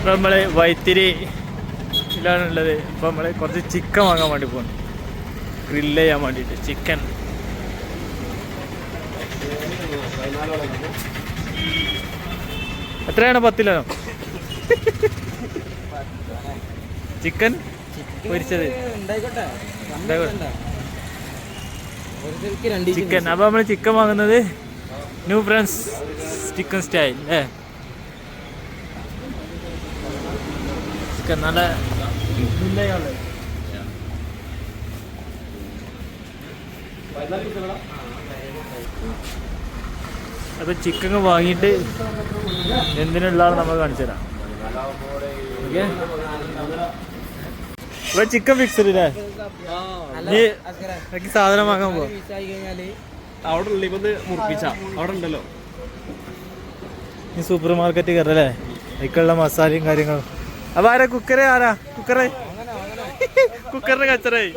ഇപ്പം നമ്മൾ വൈത്തിരി ഇതിലാണുള്ളത് ഇപ്പം നമ്മൾ കുറച്ച് ചിക്കൻ വാങ്ങാൻ വേണ്ടി പോകുന്നു ഗ്രില്ല് ചെയ്യാൻ വേണ്ടിയിട്ട്. ചിക്കൻ എത്രയാണ് പത്തിലാണോ ചിക്കൻ പൊരിച്ചത്. ചിക്കൻ അപ്പോൾ നമ്മൾ ചിക്കൻ വാങ്ങുന്നത് ന്യൂ ഫ്രണ്ട്സ് ചിക്കൻ സ്റ്റൈൽ ഏ? ചിക്കൻ നല്ല അപ്പൊ ചിക്കൻ വാങ്ങിയിട്ട് എന്തിനുള്ളതാണ് നമ്മൾ കാണിച്ചു തരാം. ഓക്കെ. ഇപ്പൊ ചിക്കൻ ഫിക്സ് അല്ലേ എനിക്ക് സാധനം വാങ്ങാൻ പോവാ. അവിടെ ഉള്ള ഇവന്ന് മുറിപ്പിച്ച. അവിടെ ഉണ്ടല്ലോ. ഈ സൂപ്പർ മാർക്കറ്റ് കയറല്ലേ അതിക്കുള്ള മസാലയും കാര്യങ്ങളും. അപ്പൊ ആരാ? കുക്കറെ ആരാ? കുക്കറെ. കുക്കറിന് കച്ചറായി.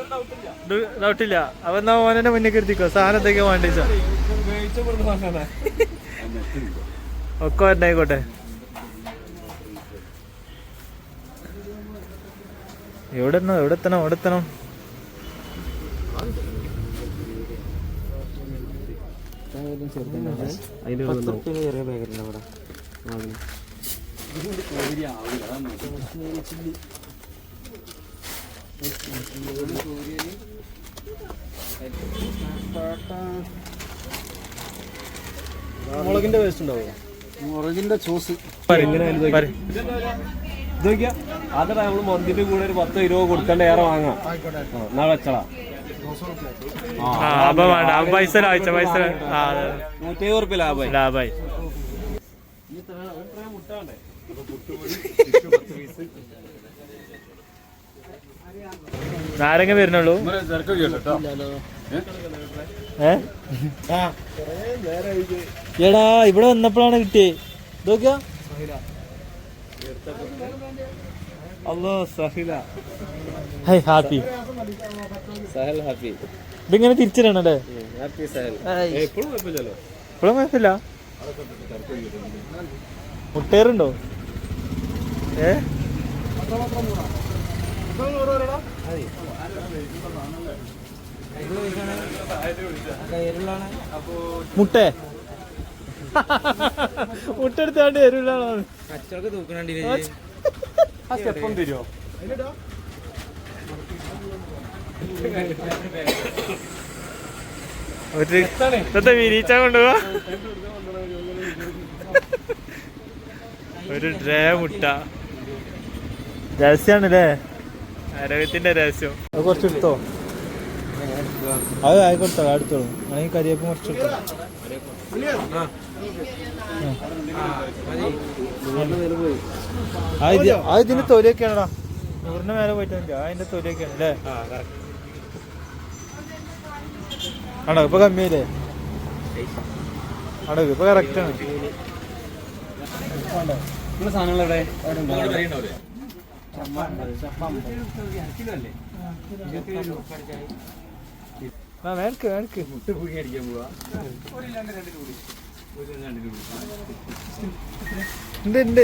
ഡൗട്ടില്ല. അപ്പൊ എന്നാ ഓനെ മുന്നേ കരുതിക്കോ സാധനം എന്തൊക്കെയാ വേണ്ടിച്ച? ഒക്കെ ഉണ്ടായിക്കോട്ടെ എവിടെ എത്തണം എവിടെ എത്തണം എവിടെ എത്തണം മുളകിന്റെ വേസ്റ്റ് ഉണ്ടാവും മുളകിന്റെ ചോസ് പറയ്, നമ്മൾ ഇത് നോക്കിയാ അതെ നമ്മൾ മന്തിന്റെ കൂടെ ഒരു പത്ത് ഇരുപത് കൊടുക്കണ്ട ഏറെ വാങ്ങാം. ആ, എന്നാ വെച്ചളാ ആ അപ്പൊ വേണ്ട. അപ്പൊ പൈസ ലാഭിച്ച പൈസ ആ അതെ നൂറ്റി റുപ്യ ലാഭായി നാരങ്ങ വരുന്നുള്ളൂ. ഏടാ എടാ ഇവിടെ വന്നപ്പോഴാണ് കിട്ടിയേ. നോക്കിയാ അല്ലോ Sahila. Hi happy. Sahal happy. ഇതിങ്ങനെ തിരിച്ചിടണല്ലേ ഹാപ്പി സഹൽ. എപ്പോഴും കുഴപ്പമില്ല. മുട്ടേറുണ്ടോ? ഏ? മുട്ടേ? മുട്ട എടുത്താണ്ട് എരുവിലാണ്? ആ സ്റ്റെപ്പം തരുമോ ഒരു ഇന്നത്തെ വിരീച്ച കൊണ്ടുപോവാ? ഒരു ഡ്രേ മുട്ട. രഹസ്യാണല്ലേ? ആരോഗ്യത്തിന്റെ രഹസ്യം. അത് കുറച്ച് എടുത്തോ അത് ആയിക്കൊടുത്തോ അടുത്തോളൂ അല്ലെങ്കിൽ കരിയപ്പം കുറച്ച് എടുത്തോ ആ ഇത് ആ ഇതിന്റെ തൊലിയൊക്കെയാണടാ. നൂറിന്റെ മേലെ പോയിട്ട് മതി. ആ അതിന്റെ തൊലിയൊക്കെയാണ് അല്ലേ? ആണോ ഇപ്പൊ കമ്മിയല്ലേ ആണോ ഇപ്പൊ കറക്റ്റ് ആണ് നിങ്ങളുടെ സാധനങ്ങളെവിടെ ആ വേണക്ക് വേണക്ക് ഉണ്ട് ഉണ്ട്.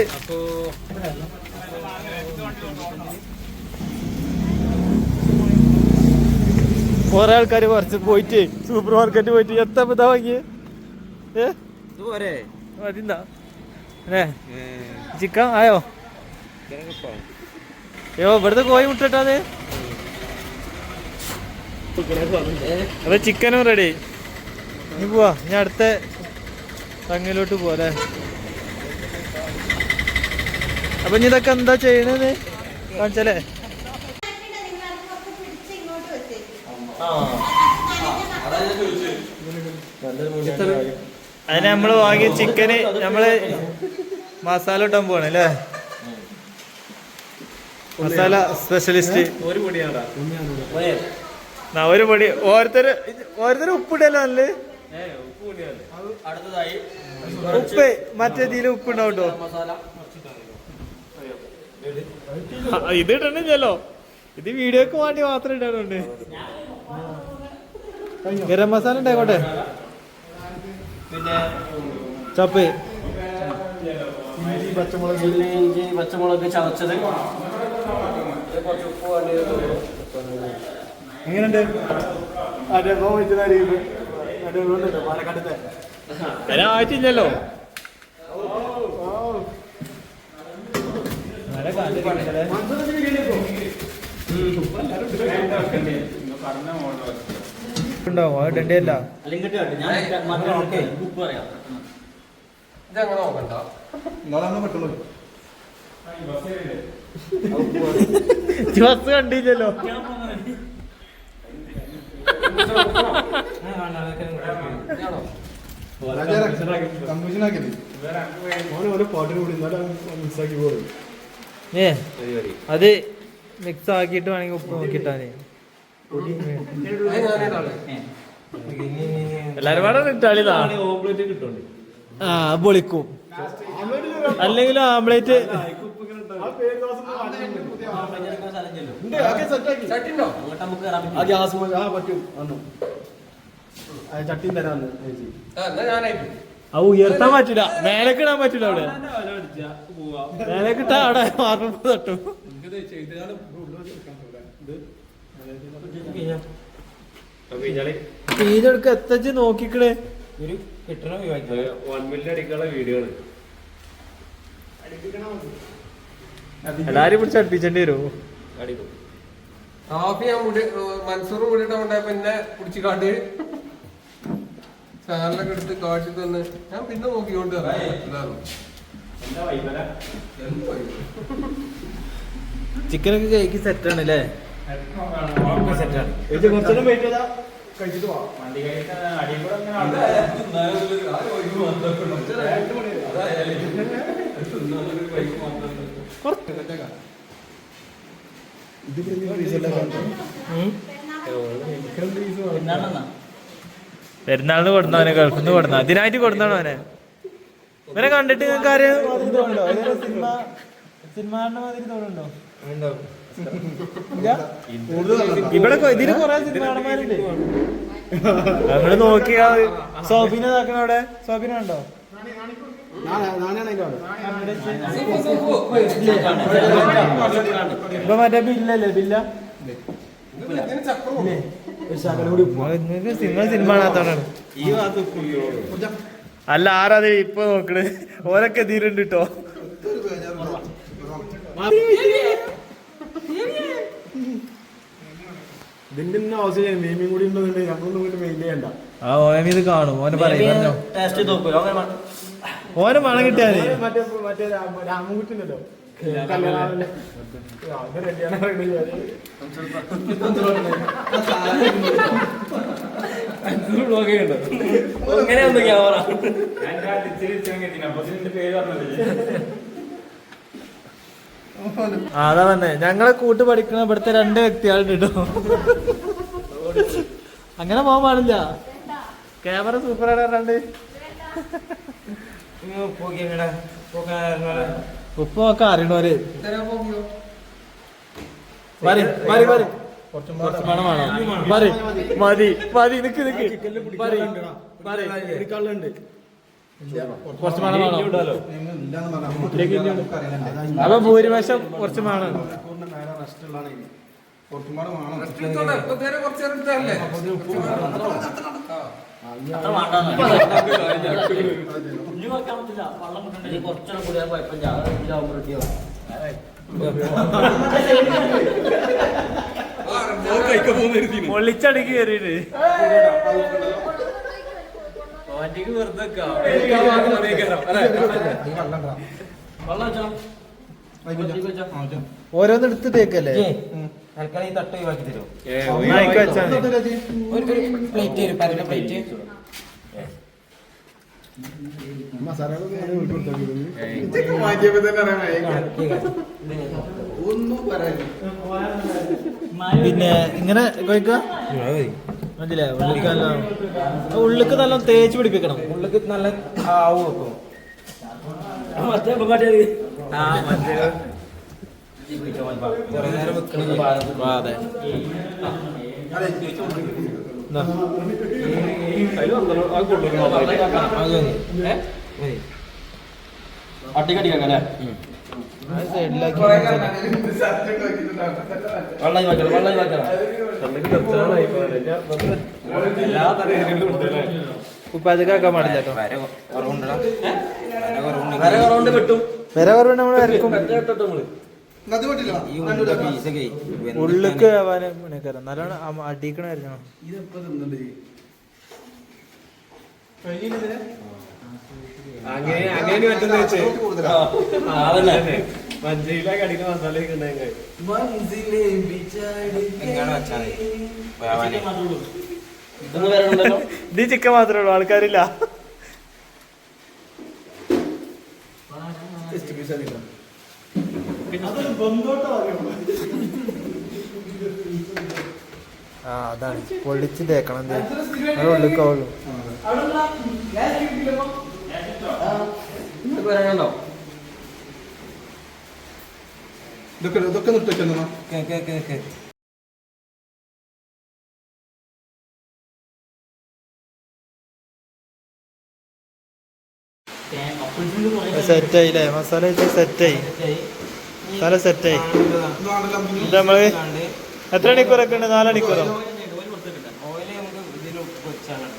കുറെ ആൾക്കാര് കുറച്ച് പോയിട്ട് സൂപ്പർ മാർക്കറ്റ് പോയിട്ട് എത്ര ഇതാ വാങ്ങിയേ? ഏ? ഇത് ഏ ചിക്കൻ ആയോ? അയ്യോ ഇവിടുത്തെ കോഴി മുട്ടിട്ടാത് അപ്പൊ ചിക്കനും റെഡി ഇനി പോവാ. ഇനി അടുത്ത തങ്ങിലോട്ട് പോവാ അപ്പൊ ഇനി ഇതൊക്കെ എന്താ ചെയ്യണത് കാണിച്ചല്ലേ അതിന് നമ്മൾ വാങ്ങിയ ചിക്കന് നമ്മൾ മസാല ഇട്ടാൻ പോവാണ് അല്ലേ? മസാല സ്പെഷ്യലിസ്റ്റ് ഒരു പൊടി ഓരോരുത്തര് ഓരോരുത്തര് ഉപ്പിടല്ലോ അടുത്തതായി ഉപ്പ് മറ്റേ ഇതിൽ ഉപ്പ് ഉണ്ടാവട്ടോ ഇത് ഇടണില്ലല്ലോ. ഇത് വീഡിയോക്ക് വേണ്ടി മാത്രം ഇടാനുണ്ട് ഗരം മസാല ഉണ്ടായിക്കോട്ടെ. പിന്നെ ചപ്പ്. ഇഞ്ചി പച്ചമുളക് ഇഞ്ചി പച്ചമുളക് ചതച്ചത്. കുറച്ച് ഉപ്പ് വേണ്ടി എങ്ങനെയുണ്ട്? അതെ പാലക്കാട്ടത്തെ. ആയിട്ടില്ലല്ലോ ഉണ്ടാവും. അത് ബസ് കണ്ടില്ലല്ലോ. ഏ അത് മിക്സ് ആക്കിയിട്ട് വേണമെങ്കിൽ ഉപ്പ് നോക്കിട്ടാണ് എല്ലാരും ആ പൊളിക്കും. അല്ലെങ്കിൽ ആംബ്ലേറ്റ്. ഉയർത്താൻ പറ്റില്ല. മേലേക്ക് ഇടാൻ പറ്റില്ല അവിടെ. മേലേക്ക് ഇട്ടാ അവിടെ മാറുമ്പോ തട്ടും. എത്തച്ച് നോക്കിക്കണേ. ഒരു കിട്ടണ വൺ മില്യൺ അടിക്കാനുള്ള വീഡിയോ ആണ് എല്ലാരും പിടിച്ച് അടുപ്പിച്ചേണ്ടി വരുമോ അടിക്കും. കാപ്പി ഞാൻ മൻസൂർ മുടിയിട്ട് പിന്നെ എന്നെ പിടിച്ച് കാണ്ട് ചാനലൊക്കെ എടുത്ത് കാട്ടി തന്ന്. ഞാൻ പിന്നെ നോക്കിക്കൊണ്ട് ചിക്കനൊക്കെ കേക്ക് സെറ്റാണ് അല്ലേ കഴിച്ചിട്ട് എന്നാണെന്നാ പെരുന്നാളിന് കൊടുന്നവനെ ഗൾഫിൽ നിന്ന് കൊടുന്ന. അതിനായിട്ട് കൊടുന്നാണോ അവനെ? ഇവനെ കണ്ടിട്ട് നിങ്ങൾക്ക് ആരെയും സിനിമ സിനിമ തോന്നുന്നുണ്ടോ? ഇവിടെ ഇതിന് കൊറേ സിനിമാടന്മാരുണ്ട്. നമ്മൾ നോക്കിയാ സോഫിനെ നോക്കണ അവിടെ? സോബിനെ ഉണ്ടോ ഇപ്പൊ മറ്റേ ബില്ലല്ലേ? ബില്ല? നിങ്ങൾ സിനിമ കാണാത്തോണ്ടാണ് അല്ല ആരാത് ഇപ്പൊ നോക്കണ്? ഓരൊക്കെ എതിരുണ്ട് കേട്ടോ ഇതിന്റെ ഒന്നും ആവശ്യം മീമിയും കൂടി ഉണ്ടെന്നുണ്ടെങ്കിൽ നമ്മളൊന്നും പോയിട്ട് മെയിൻ ചെയ്യണ്ട. ആ ഓൻ ഇത് കാണും. ഓന് പറയും പറഞ്ഞോ. ടേസ്റ്റ് മ- ഓന് മണം കിട്ടിയാലേ മറ്റേ മറ്റേ രാമൻകുട്ടി ഉണ്ടല്ലോ കല്യാണം റെഡിയാണ് ഇങ്ങനെ ഒന്ന് ക്യാമറ ആ, അതാ പറഞ്ഞേ. ഞങ്ങളെ കൂട്ട് പഠിക്കണ ഇവിടുത്തെ രണ്ട് വ്യക്തികളുണ്ട് കേട്ടോ അങ്ങനെ പോകാൻ പാടില്ല. ക്യാമറ സൂപ്പർ ആണ് പറഞ്ഞാണ്ട് ഉപ്പ് ഒക്കെ അറിയണോര് മതി മതി മതി കുറച്ച് മണം വേണോ മതി മതി നിക്ക് നിക്ക്. പറയുണ്ട് കുറച്ച് അപ്പൊ ഭൂരിപക്ഷം കുറച്ച് മണം നേരെ റെസ്റ്റ് ഉള്ളതാണ് കുറച്ചും കൂടെ വേണം എടുത്തോട്ടെ ഇപ്പൊ നേരെ കുറച്ച് നേരം എടുത്തതല്ലേ അത്ര വേണ്ട കുറച്ചുകൂടെ കൂടിയാൽ റെഡിയാവും പൊള്ളിച്ചടുക്കി കയറിയിട്ട് ഓരോന്ന് എടുത്ത് തേക്കല്ലേ? തൽക്കാലം ഈ തട്ട് ഒഴിവാക്കി തരുമോ പ്ലേറ്റ് തരും പരന്ന പ്ലേറ്റ്. പിന്നെ ഇങ്ങനെ കൊയ്ക്ക ഉള്ളിക്ക് നല്ല ഉള്ളിക്ക് നല്ല തേച്ച് പിടിപ്പിക്കണം. ഉള്ളിക്ക് നല്ല ആവും വെക്കും. അതെ. അത് മതി. ഏ? മതി. അട്ടിക്കടിക്കാം അല്ലേ സൈഡിലാക്കി വെള്ളം വെക്കണം വെള്ളം വെക്കണം എല്ലാ തരം എരിവിലും ഉണ്ട് അല്ലേ ഉപ്പ അതൊക്കെ ആക്കാൻ പാടില്ല കേട്ടോ. വര കുറവുണ്ട്. കിട്ടും വില കുറവ് നമ്മൾ വരക്കും. അത് പറ്റില്ല ഉള്ളിക്ക് നല്ലോണം അടിക്കണ അങ്ങനെ അങ്ങനെ പറ്റുന്ന വെച്ചേ. മഞ്ചയിലെ കടിക്കുന്ന മസാല ഇതൊന്നും ഇതൊന്ന് വരണുണ്ടല്ലോ ഇത് ചിക്കൻ മാത്രമേ ഉള്ളൂ ആൾക്കാരില്ല. ആ അതാണ്. പൊളിച്ച് തേക്കണം ഉള്ളിക്കാവുള്ളൂ വരാനുണ്ടോ ഇതൊക്കെ ഇതൊക്കെ നിർത്തിവെച്ചെന്നാ സെറ്റായി അല്ലേ മസാല സെറ്റായി. മസാല സെറ്റായി. നമ്മൾ എത്ര മണിക്കൂറൊക്കെ ഉണ്ട്? നാലണിക്കൂറോ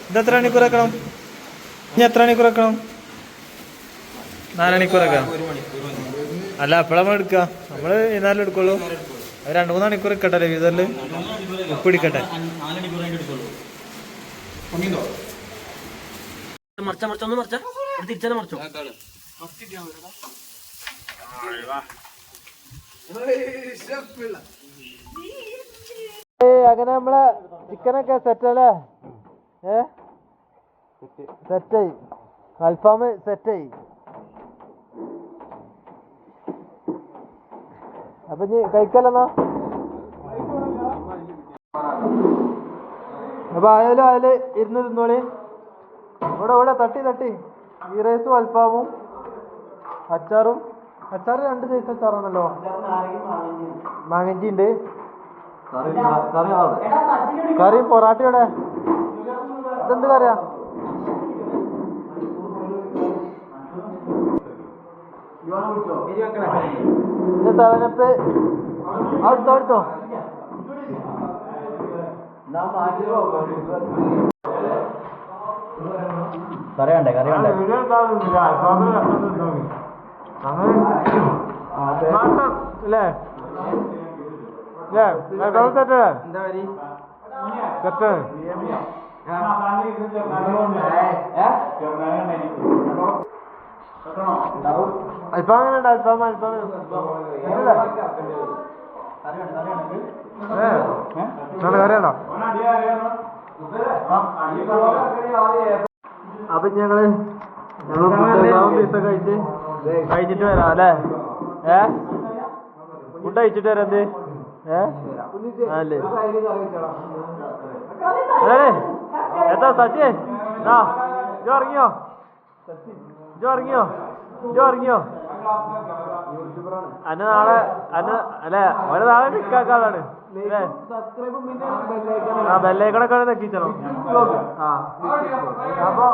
ഇത് എത്ര മണിക്കൂർ വെക്കണം ഇനി എത്ര മണിക്കൂർ വെക്കണം നാല് മണിക്കൂർ വെക്കാം അല്ല അപ്പോഴാ നമ്മൾ എടുക്കുക നമ്മൾ എന്നാലും എടുക്കുള്ളൂ. അത് രണ്ട് മൂന്ന് മണിക്കൂർ ഇക്കട്ടെ വീതൽ ഉപ്പ് ഇടിക്കട്ടെ. പൊങ്ങിണ്ടോ? മറിച്ച മറിച്ച ഒന്ന് മറിച്ച. തിരിച്ചാൽ മറിച്ചോ? അങ്ങനെ നമ്മളെ ചിക്കനൊക്കെ സെറ്റ് അല്ലേ ഏ? സെറ്റായി അൽഫാം സെറ്റായി അപ്പൊ ഇനി കഴിക്കല്ലെന്നാ? അപ്പൊ ആയാലും അതിൽ ഇരുന്ന് തിന്നോളി. ഇവിടെ ഇവിടെ തട്ടി തട്ടി. ഈ റൈസും അൽഫാമും അച്ചാറും. അച്ചാർ രണ്ട് സൈസ് അച്ചാറാണല്ലോ. മാങ്ങഞ്ചി ഉണ്ട് കറി പൊറാട്ടയുടെ. ഇതെന്ത് കറിയാ? ഇത് സെവനപ്പ് അടുത്തോ കറിയണ്ടേ കറിയണ്ടേ അല്ലേ എന്താ വരി അൽഫാം ഉണ്ട് അൽഫാം അൽഫാം കറിയാണോ അപ്പൊ ഞങ്ങൾ ഞങ്ങൾ പീസ കഴിച്ച് കഴിച്ചിട്ട് വരാം അല്ലേ ഏ? ഫുഡ് കഴിച്ചിട്ട് വരാം എന്ത്? ഏ? അല്ലേ എന്താ സച്ചി? ഇറങ്ങിയോ? ഇറങ്ങിയോ? ഇജോ ഇറങ്ങിയോ? അന്ന് നാളെ അന്ന് അല്ലെ? ഓരോ നാളെ നിക്കാക്കാതാണ് ആ ബെല്ലേക്കണൊക്കെ നെക്കിച്ചോ ആ. അപ്പൊ